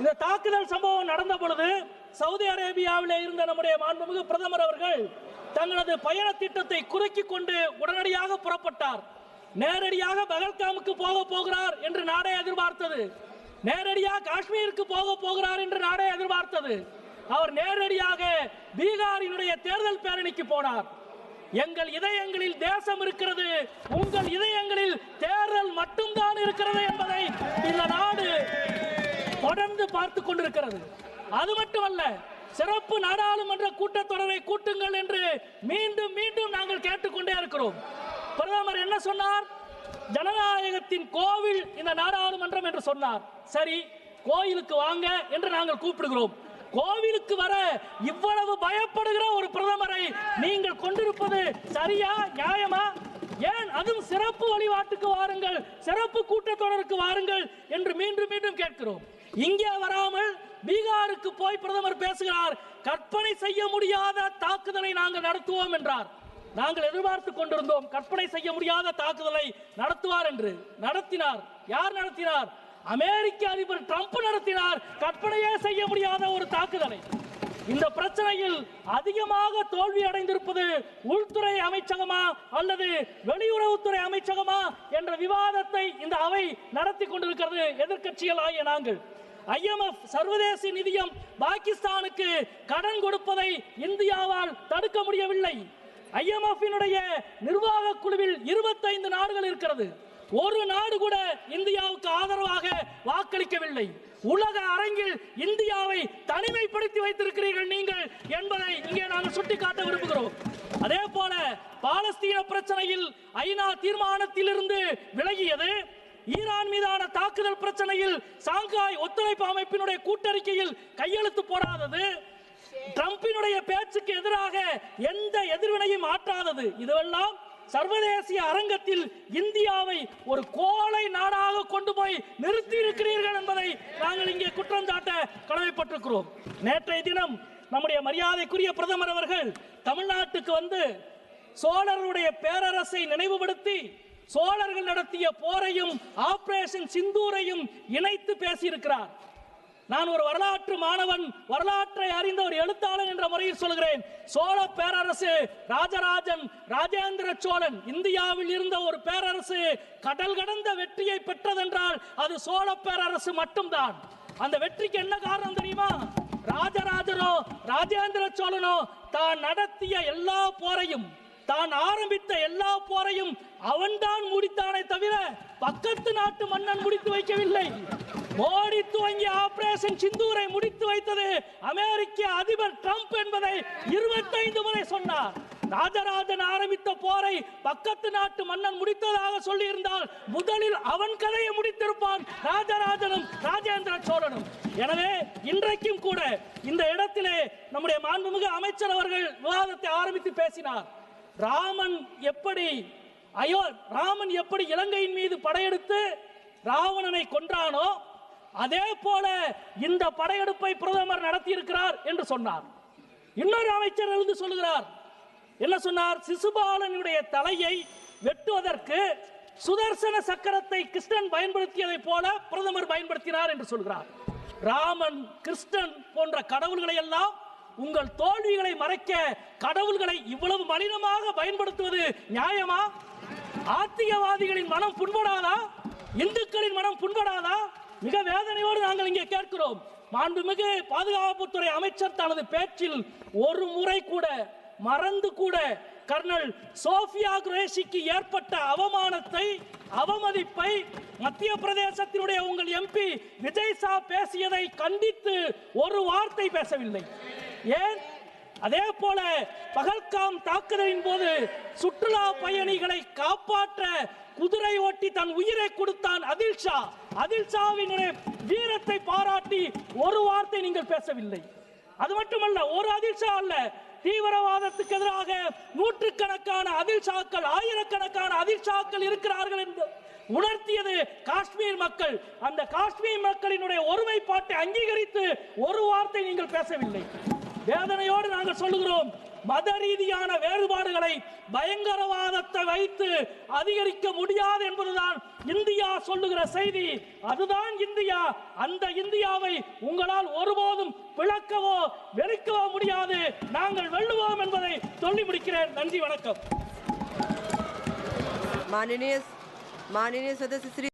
இந்த தாக்குதல் சம்பவம் நடந்த பொழுது சவுதி அரேபியாவில் இருந்த நம்முடைய மாண்புமிகு பிரதமர் அவர்கள் தங்களது பயண திட்டத்தை குறுக்கிக் கொண்டு உடனடியாக புறப்பட்டார். நேரடியாக பகல்காமுக்கு போக போகிறார் என்று நாடே எதிர்பார்த்தது. நேரடியாக காஷ்மீருக்கு போக போகிறார் என்று நாடே எதிர்பார்த்தது. அவர் நேரடியாக பீகாரினுடைய தேர்தல் பேரணிக்கு போனார். எங்கள் இதயங்களில் தேசம் இருக்கிறது உங்கள் இதயங்களில் தேர்தல் மட்டும்தான் இருக்கிறது என்பதை இந்த நாடு தொடர்ந்து பார்த்து கொண்டிருக்கிறது. அது மட்டுமல்ல சிறப்பு நாடாளுமன்ற கூட்டத்தொடரை கூட்டுங்கள் என்று மீண்டும் மீண்டும் நாங்கள் கேட்டுக்கொண்டே இருக்கிறோம். பிரதமர் என்ன சொன்னார்? ஜனநாயகத்தின் கோவில் இந்த நாடாளுமன்றம் என்று சொன்னார். சரி கோயிலுக்கு வாங்க என்று நாங்கள் கூப்பிடுகிறோம். கோவிலுக்கு வர இவ்வளவு பயப்படுகிற ஒரு பிரதமரை நீங்கள் கொண்டிருப்பது சரியா நியாயமா? ஏன் அதுவும் சிறப்பு வழிபாட்டுக்கு வாருங்கள் சிறப்பு கூட்டத்தொடருக்கு வாருங்கள் என்று மீண்டும் மீண்டும் கேட்கிறோம். இங்கே வராமல் பீகாருக்கு போய் பிரதமர் பேசுகிறார். கற்பனை செய்ய முடியாத தாக்குதலை நாங்கள் நடத்துவோம் என்றார். நாங்கள் எதிர்பார்த்து கொண்டிருந்தோம் கற்பனை செய்ய முடியாத தாக்குதலை நடத்துவார் என்று. நடத்தினார். யார் நடத்தினார்? அமெரிக்க அதிபர் ட்ரம்ப் நடத்தினார். கற்பனையே செய்ய முடியாத ஒரு தாக்குதலை. இந்த பிரச்சனையில் அதிகமாக தோல்வி அடைந்திருப்பது உள்துறை அமைச்சகமா அல்லது வெளியுறவுத்துறை அமைச்சகமா என்ற விவாதத்தை இந்த அவை நடத்தி கொண்டிருக்கிறது எதிர்க்கட்சிகள் ஆகிய நாங்கள். ஐஎம்எஃப் சர்வதேச நிதியம் பாகிஸ்தானுக்கு கடன் கொடுப்பதை இந்தியாவால் தடுக்க முடியவில்லை. ஐஎம்எஃபினுடைய நிர்வாக குழுவில் இருபத்தைந்து நாடுகள் இருக்கிறது. ஒரு நாடு கூட இந்தியாவுக்கு ஆதரவாக வாக்களிக்கவில்லை. உலக அரங்கில் இந்தியாவை தனிமைப்படுத்தி வைத்திருக்கிறீர்கள் நீங்கள் என்பதை இங்கே நாங்கள் சுட்டிக்காட்ட விரும்புகிறோம். அதே போல பாலஸ்தீன பிரச்சனையில் ஐநா தீர்மானத்திலிருந்து விலகியது. ஈரான் மீதான தாக்குதல் பிரச்சனையில் சாங்காய் ஒத்துழைப்பு அமைப்பினுடைய கூட்டறிக்கையில் கையெழுத்து போடாதது. ட்ரம்பினுடைய பேச்சுக்கு எதிராக எந்த எதிர்வினையும் ஆற்றாதது. இதுவெல்லாம் சர்வதேசிய அரங்கத்தில் இந்தியாவை ஒரு கோலை நாடாக கொண்டு போய் நிறுத்தி இருக்கிறீர்கள் என்பதை நாங்கள் இங்கே குற்றம் சாட்ட கடமைப்பட்டிருக்கிறோம். நேற்றைய தினம் நம்முடைய மரியாதைக்குரிய பிரதமர் அவர்கள் தமிழ்நாட்டுக்கு வந்து சோழருடைய பேரரசை நினைவுபடுத்தி சோழர்கள் நடத்திய போரையும் ஆபரேஷன் சிந்தூரையும் இணைத்து பேசியிருக்கிறார். நான் ஒரு வரலாற்று மாணவன் வரலாற்றை அறிந்த ஒரு எழுத்தாளன் என்ற முறையில் சொல்கிறேன் சோழ பேரரசு ராஜராஜன் ராஜேந்திர சோழன் இந்தியாவில் இருந்த ஒரு பேரரசு கடல் கடந்த வெற்றியை பெற்றதென்றால் அது சோழ பேரரசு மட்டும்தான். அந்த வெற்றிக்கு என்ன காரணம் தெரியுமா? ராஜராஜனோ ராஜேந்திர சோழனோ தான் நடத்திய எல்லா போரையும் தான் ஆரம்பித்த எல்லா போரையும் அவன்தான் முடித்தானே தவிர பக்கத்து நாட்டு மன்னன் முடித்து வைக்கவில்லை. மோடி துவங்கிய ஆபரேஷன் சிந்தூரை முடித்து வைத்தது அமெரிக்க அதிபர் ட்ரம்ப் என்பதை இருபத்தைந்து முறை சொன்னார். ராஜராஜன் ஆரம்பித்த போரை பக்கத்து நாட்டு மன்னன் முடித்ததாக சொல்லி இருந்தால் முதலில் அவன் கதையை முடித்திருப்பான் ராஜராஜனும் ராஜேந்திர சோழனும். எனவே இன்றைக்கும் கூட இந்த இடத்திலே நம்முடைய மாண்புமிகு அமைச்சர் அவர்கள் விவாதத்தை ஆரம்பித்து பேசினார். ராமன் எப்படி ஐயோ ராமன் எப்படி இலங்கையின் மீது படையெடுத்து ராவணனை கொன்றானோ அதே போல இந்த படையெடுப்பை பிரதமர் நடத்தி இருக்கிறார் என்று சொன்னார். இன்னொரு அமைச்சர் இருந்து சொல்லுகிறார். என்ன சொன்னார்? சிசுபாலனுடைய தலையை வெட்டுவதற்கு சுதர்சன சக்கரத்தை கிருஷ்ணன் பயன்படுத்தியதை போல பிரதமர் பயன்படுத்தினார் என்று சொல்கிறார். ராமன் கிருஷ்ணன் போன்ற கடவுள்களை எல்லாம் உங்கள் தோல்விகளை மறைக்க கடவுள்களை இவ்வளவு மலினமாக பயன்படுத்துவது நியாயமா? ஆத்திகவாதிகளின் மனம் புண்படாதா? இந்துக்களின் மனம் புண்படாதா? மிக வேதனையோடு நாங்கள் இங்கே கேட்கிறோம். மாண்புமிகு பாதுகாப்புத்துறை அமைச்சர் தனது பேச்சில் ஒரு முறை கூட மறந்து கூட கர்னல் சோஃபியா குரேஷிக்கு ஏற்பட்ட அவமானத்தை அவமதிப்பை மத்திய பிரதேசத்தினுடைய உங்கள் எம்பி விஜய் சா பேசியதை கண்டித்து ஒரு வார்த்தை பேசவில்லை. ஏன்? அதே போல பகல்காம் தாக்குதலின் போது சுற்றுலா பயணிகளை காப்பாற்ற குதிரை ஓட்டி தன் உயிரை கொடுத்தான் அதில்ஷா. அதில்ஷாவினுடைய வீரத்தை பாராட்டி ஒரு வார்த்தை நீங்கள் பேசவில்லை. அது மட்டுமல்ல ஒரு அதில்ஷா அல்ல தீவிரவாதத்துக்கு எதிராக நூற்றுக்கணக்கான அதில்ஷாக்கள் ஆயிரக்கணக்கான அதில் ஷாக்கள் இருக்கிறார்கள் என்று உணர்த்தியது காஷ்மீர் மக்கள். அந்த காஷ்மீர் மக்களினுடைய ஒருமைப்பாட்டை அங்கீகரித்து ஒரு வார்த்தை நீங்கள் பேசவில்லை. வேதனையோடு நாங்கள் சொல்லுகிறோம். மத ரீதியான வேறுபாடுகளை பயங்கரவாதத்தை வைத்து அதிகரிக்க முடியாது என்பதுதான் இந்தியா சொல்லுகிற செய்தி. அதுதான் இந்தியா. அந்த இந்தியாவை உங்களால் ஒருபோதும் பிளக்கவோ வெறுக்கவோ முடியாது. நாங்கள் வெல்லுவோம் என்பதை சொல்லி முடிக்கிறேன். நன்றி வணக்கம். மானினிய மானினிய சதஸ்ய